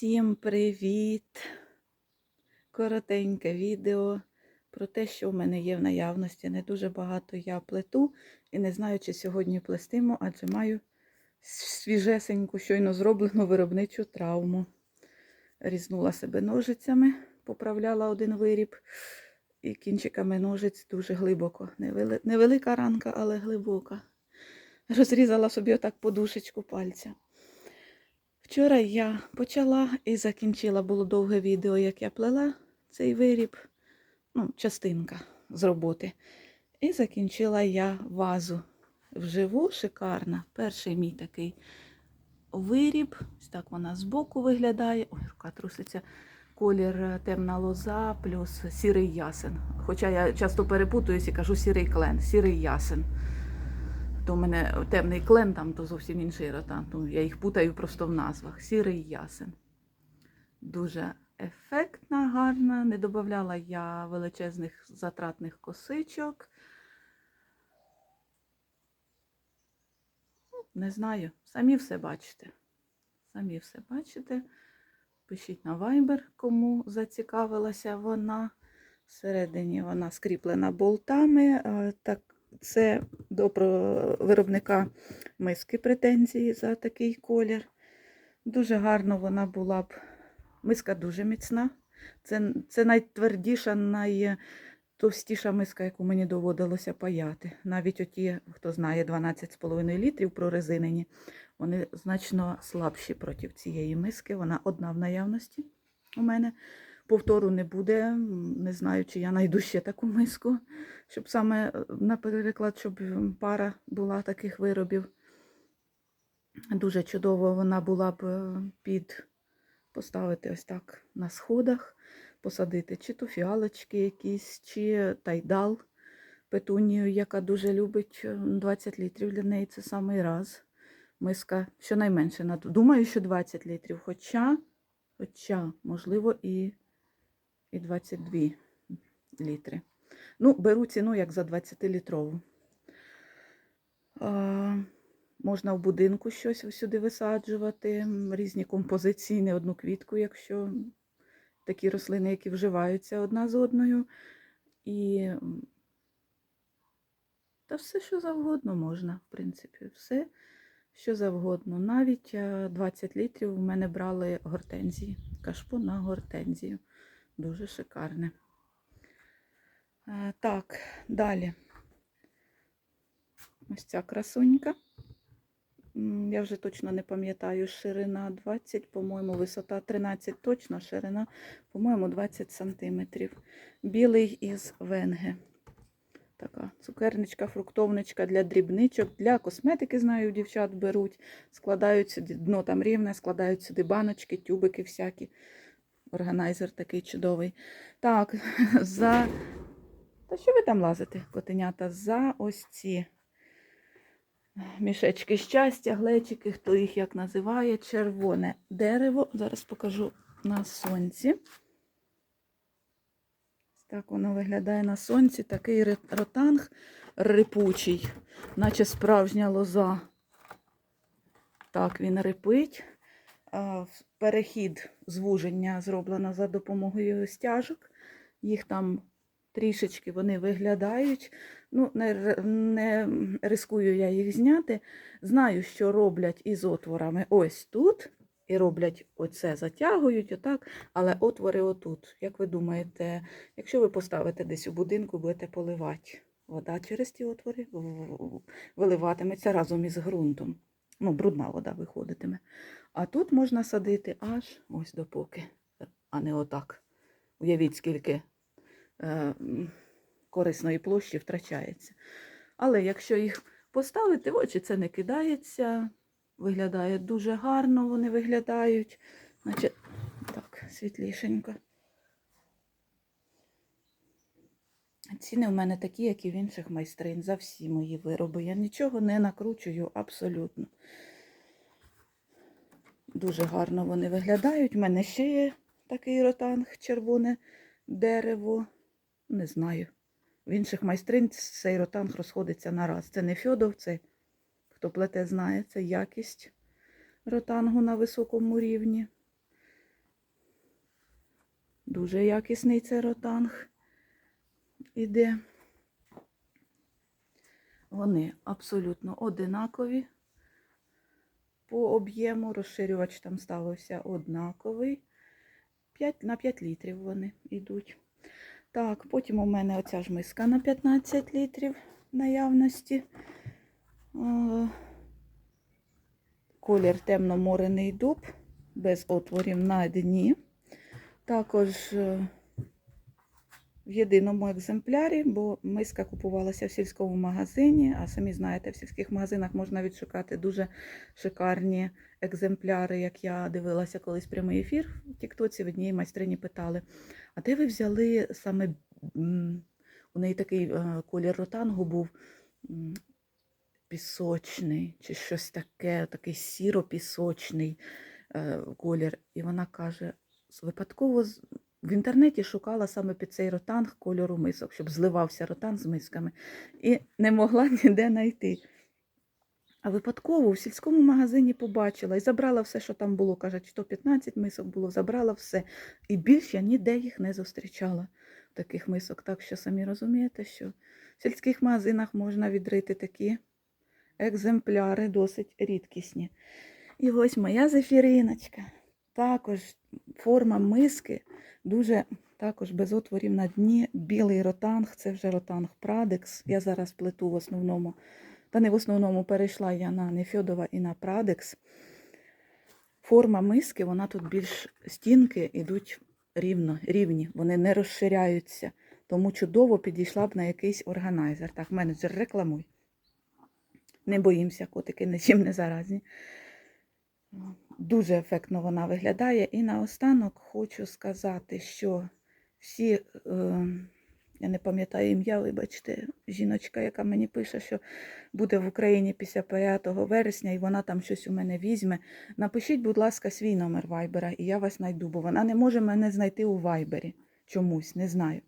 Всім привіт! Коротеньке відео про те, що в мене є в наявності. Не дуже багато я плету і не знаю, чи сьогодні плестиму, адже маю свіжесеньку, щойно зроблену виробничу травму. Різнула себе ножицями, поправляла один виріб і кінчиками ножиць дуже глибоко. Невелика ранка, але глибока. Розрізала собі отак подушечку пальця. Вчора я почала і закінчила, було довге відео, як я плела цей виріб, ну, частинка з роботи. І закінчила я вазу вживу, шикарна. Перший мій такий виріб. Ось так вона збоку виглядає. Ой, рука труситься. Колір е, темна лоза плюс сірий ясен. Хоча я часто перепутуюсь і кажу сірий клен, сірий ясен. То в мене темний клен, там то зовсім інший ротан. Ну, я їх путаю просто в назвах. Сірий ясен. Дуже ефектна, гарна. Не додавала я величезних затратних косичок. Ну, Не знаю. Самі все бачите. Самі все бачите. Пишіть на Viber, кому зацікавилася вона. Всередині вона скріплена болтами. е, Так, це до виробника миски претензії за такий колір. Дуже гарно вона була б. Миска дуже міцна. Це, це найтвердіша, найтовстіша миска, яку мені доводилося паяти. Навіть оті, хто знає, 12,5 літрів прорезинені, вони значно слабші проти цієї миски. Вона одна в наявності у мене. Повтору не буде. Не знаю, чи я знайду ще таку миску, щоб саме, е, наприклад, щоб пара була таких виробів. Дуже чудово вона була б е, під поставити ось так на сходах, посадити чи то фіалочки якісь, чи тайдал, петунію, яка дуже любить е, 20 літрів для неї це самий раз. Миска щонайменше, на- думаю, що 20 літрів, хоча, хоча можливо, і, і 22 літри. Ну, беру ціну як за 20-літрову. Можна в будинку щось сюди висаджувати, різні композиції, не одну квітку, якщо такі рослини, які вживаються одна з одною. І та все, що завгодно можна, в принципі, все, що завгодно. Навіть е, 20 літрів у мене брали гортензії, кашпо на гортензію. Дуже шикарне. Е, Так, далі. Ось ця красунька. Я вже точно не пам'ятаю, ширина 20, по-моєму, висота 13 точно, ширина, по-моєму, 20 сантиметрів. Білий із венги. Така цукерничка, фруктовничка для дрібничок, для косметики, знаю, дівчат беруть, складають сюди, дно там рівне, складають сюди баночки, тюбики всякі. Органайзер такий чудовий. Так, за. Та що ви там лазите, котенята? За ось ці мішечки щастя, глечики, хто їх як називає, червоне дерево. Зараз покажу на сонці. Так воно виглядає на сонці. Такий ротанг рипучий, наче справжня лоза. Так, він рипить. В- Перехід звуження зроблено за допомогою стяжок. Їх там трішечки вони виглядають. Ну, не, не рискую я їх зняти. Знаю, що роблять із отворами ось тут. І роблять оце, затягують отак, але отвори отут. Як ви думаєте, якщо ви поставите десь у будинку, будете поливати, вода через ті отвори виливатиметься разом із ґрунтом. Ну, брудна вода виходитиме. А тут можна садити аж ось допоки, а не отак. Уявіть, скільки е, корисної площі втрачається. Але якщо їх поставити в очі, це не кидається, виглядає дуже гарно, вони виглядають. Значить, так, світлішенько. Ціни в мене такі, як і в інших майстринь, за всі мої вироби. Я нічого не накручую абсолютно. Дуже гарно вони виглядають. У мене ще є такий ротанг, червоне дерево. Не знаю. В інших майстринь цей ротанг розходиться на раз. Це не фьодов, це хто плете знає, це якість ротангу на високому рівні. Дуже якісний це ротанг іде. Вони абсолютно одинакові по об'єму. Розширювач там ставився однаковий. 5, на 5 літрів вони йдуть. Так, потім у мене оця ж миска на 15 літрів наявності. Колір темно-морений дуб, без отворів на дні. Також е, в єдиному екземплярі, бо миска купувалася в сільському магазині, а самі знаєте, в сільських магазинах можна відшукати дуже шикарні екземпляри, як я дивилася колись прямий ефір в Тіктоці, в одній майстрині питали, а де ви взяли саме у неї такий е, колір ротангу був пісочний, чи щось таке, такий сіро-пісочний е, колір. І вона каже, випадково в інтернеті шукала саме під цей ротанг кольору мисок, щоб зливався ротанг з мисками. І не могла ніде знайти. А випадково в сільському магазині побачила і забрала все, що там було. Каже, 115 мисок було, забрала все. І більше я ніде їх не зустрічала, таких мисок. Так що самі розумієте, що в сільських магазинах можна відрити такі екземпляри, досить рідкісні. І ось моя зефіриночка. Також форма миски дуже також без отворів на дні. Білий ротанг, це вже ротанг Прадекс. Я зараз плету в основному, та не в основному перейшла я на Нефьодова і на Прадекс. Форма миски, вона тут більш стінки йдуть рівно, рівні, вони не розширяються. Тому чудово підійшла б на якийсь органайзер. Так, менеджер, рекламуй. Не боїмося, котики нічим не заразні. Дуже ефектно вона виглядає. І наостанок хочу сказати, що всі, е, я не пам'ятаю ім'я, вибачте, жіночка, яка мені пише, що буде в Україні після 5 вересня, і вона там щось у мене візьме. Напишіть, будь ласка, свій номер вайбера, і я вас знайду, бо вона не може мене знайти у вайбері. Чомусь, не знаю.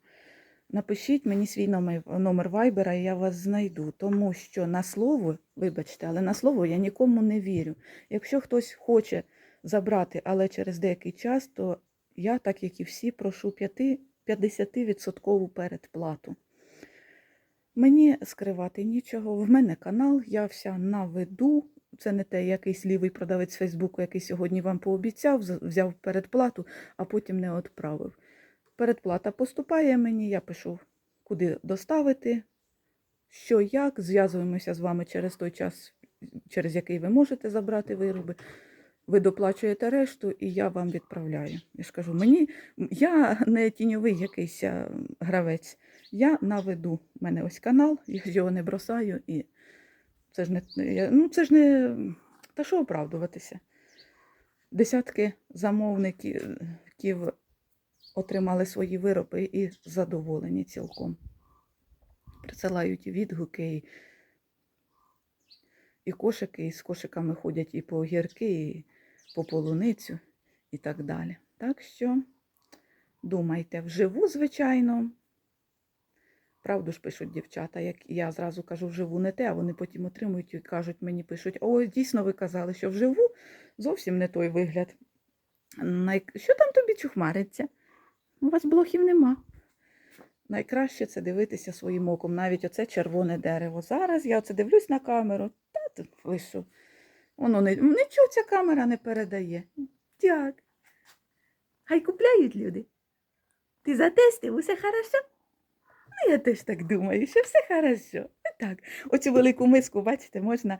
Напишіть мені свій номер, номер вайбера, і я вас знайду, тому що на слово, вибачте, але на слово я нікому не вірю. Якщо хтось хоче забрати, але через деякий час, то я, так як і всі, прошу 50% передплату. Мені скривати нічого. В мене канал, я вся на виду. Це не те, якийсь лівий продавець Фейсбуку, який сьогодні вам пообіцяв, взяв передплату, а потім не відправив. Передплата поступає мені, я пишу, куди доставити, що як, зв'язуємося з вами через той час, через який ви можете забрати вироби. Ви доплачуєте решту, і я вам відправляю. Я ж кажу, мені я не тіньовий якийсь гравець. Я на виду. У мене ось канал, я його не бросаю, і це ж не я- ну, це ж не та що оправдуватися. Десятки замовників отримали свої вироби і задоволені цілком. Присилають відгуки, і, і кошики, і з кошиками ходять і по огірки, і по полуницю, і так далі. Так що думайте, вживу, звичайно. Правду ж пишуть дівчата, як я зразу кажу, вживу не те, а вони потім отримують і кажуть, мені пишуть, о, дійсно ви казали, що вживу зовсім не той вигляд. Що там тобі чухмариться? У вас блохів нема. Найкраще це дивитися своїм оком, навіть оце червоне дерево. Зараз я оце дивлюсь на камеру. Та тут ви? Воно не... нічого ця камера не передає. Дяк. Хай купляють люди. Ти затестив, усе хорошо? Ну, я теж так думаю, що все хорошо. Так, оцю велику миску, бачите, можна,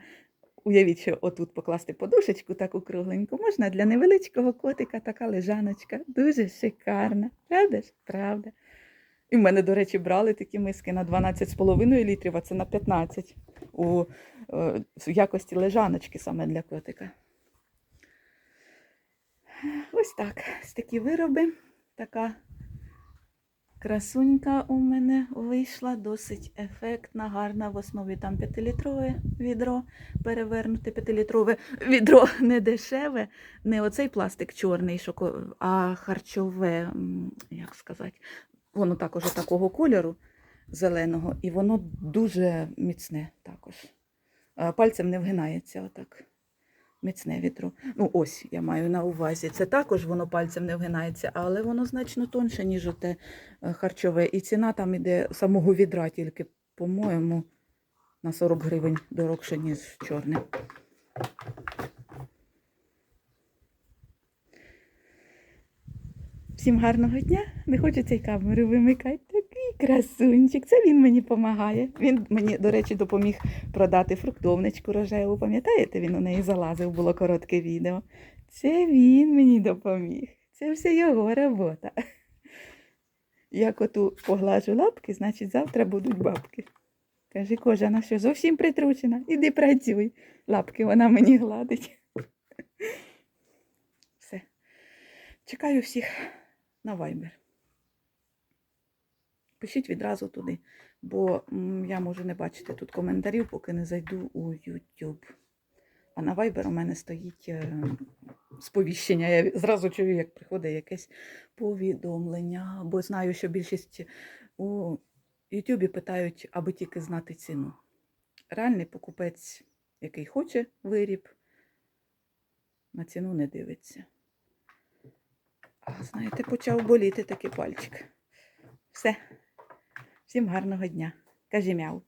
уявіть, що отут покласти подушечку таку кругленьку, можна для невеличкого котика така лежаночка. Дуже шикарна. Правда ж? Правда. І в мене, до речі, брали такі миски на 12,5 літрів, а це на 15 у е, в якості лежаночки саме для котика. Ось так. Ось такі вироби. Така красунька у мене вийшла, досить ефектна, гарна. В основі там 5-літрове відро, перевернуте 5-літрове відро не дешеве, не оцей пластик чорний, а харчове, як сказати, воно також такого кольору зеленого, і воно дуже міцне також. Пальцем не вгинається отак. Міцне відро. Ну, ось я маю на увазі. Це також воно пальцем не вгинається, але воно значно тонше, ніж оте е, харчове. І ціна там іде самого відра тільки, по-моєму, на 40 гривень дорогше, ніж чорне. Всім гарного дня. Не хочу цей камеру вимикати. Красунчик. Це він мені допомагає. Він мені, до речі, допоміг продати фруктовничку рожеву. Пам'ятаєте, він у неї залазив, було коротке відео. Це він мені допоміг. Це все його робота. Я коту поглажу лапки, значить завтра будуть бабки. Каже, кожа, що зовсім притручена. Іди працюй. Лапки вона мені гладить. Все. Чекаю всіх на Viber. Пишіть відразу туди, бо я можу не бачити тут коментарів, поки не зайду у YouTube. А на Viber у мене стоїть е, сповіщення. Я зразу чую, як приходить якесь повідомлення, бо знаю, що більшість у YouTube питають, аби тільки знати ціну. Реальний покупець, який хоче виріб, на ціну не дивиться. Знаєте, почав боліти такий пальчик. Все. Всім гарного дня. Кажи мяу.